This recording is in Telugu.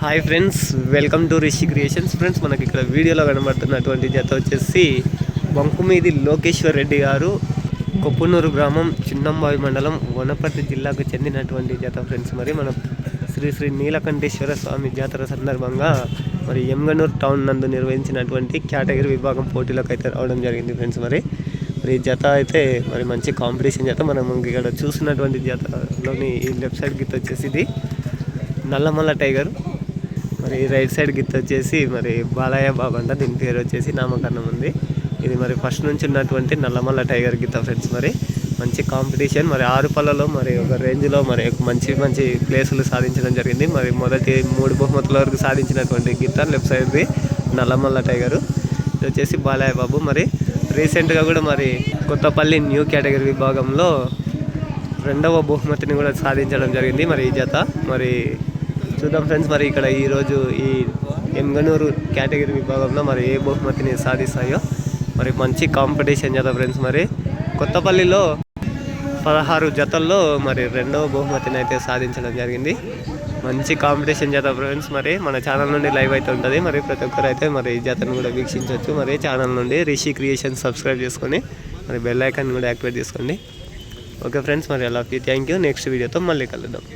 Hi friends welcome to Rishi creations friends మనకి ఇక్కడ వీడియోలో కనబడుతున్నటువంటి జత వచ్చేసి బంకుమీది లోకేశ్వర్ రెడ్డి గారు. కొప్పునూరు గ్రామం చిన్నంబావి మండలం వనపర్తి జిల్లాకు చెందినటువంటి జత ఫ్రెండ్స్ మరి మన శ్రీ శ్రీ నీలకంఠేశ్వర స్వామి జాతర సందర్భంగా మరి ఎమ్గనూరు టౌన్ నందు నిర్వహించినటువంటి కేటగిరీ విభాగం పోటీలకు అయితే రావడం జరిగింది ఫ్రెండ్స్ మరి మరి జత అయితే మరి మంచి కాంపిటీషన్ జత. మనం ఇక్కడ చూసినటువంటి జతలోని ఈ లెఫ్ట్ సైడ్ గీత వచ్చేసి ఇది నల్లమల్ల టైగర్ మరి రైట్ సైడ్ గిత్త వచ్చేసి మరి బాలయ్య బాబు అంట. దీని పేరు వచ్చేసి నామకరణం ఉంది. ఇది మరి ఫస్ట్ నుంచి ఉన్నటువంటి నల్లమల్ల టైగర్ గిత్త ఫ్రెండ్స్ మరి. మంచి కాంపిటీషన్. మరి ఆరు పళ్ళలో మరి ఒక రేంజ్లో మరి మంచి మంచి ప్లేసులు సాధించడం జరిగింది. మరి మొదటి మూడు బహుమతుల వరకు సాధించినటువంటి గిత్త లెఫ్ట్ సైడ్ది నల్లమల్ల టైగరు. ఇది వచ్చేసి బాలయ్య బాబు. మరి రీసెంట్గా కూడా మరి కొత్తపల్లి న్యూ కేటగిరీ విభాగంలో రెండవ బహుమతిని కూడా సాధించడం జరిగింది. మరి ఈ జత. మరి చూద్దాం ఫ్రెండ్స్ మరి ఇక్కడ ఈరోజు ఈ ఎంగనూరు కేటగిరీ విభాగంలో మరి ఏ బహుమతిని సాధిస్తాయో. మరి మంచి కాంపిటీషన్ చేద్దాం ఫ్రెండ్స్ మరి. కొత్తపల్లిలో పదహారు జతల్లో మరి రెండవ బహుమతిని అయితే సాధించడం జరిగింది. మంచి కాంపిటీషన్ చేద్దాం ఫ్రెండ్స్ మరి. మన ఛానల్ నుండి లైవ్ అయితే ఉంటుంది మరి. ప్రతి ఒక్కరు అయితే మరి ఈ జతను కూడా వీక్షించవచ్చు మరి. ఛానల్ నుండి రిషి క్రియేషన్ సబ్స్క్రైబ్ చేసుకొని మరి బెల్ ఐకాన్ కూడా యాక్టివేట్ చేసుకోండి. ఓకే ఫ్రెండ్స్ మరి అలా. Thank you. నెక్స్ట్ వీడియోతో మళ్ళీ కలుద్దాం.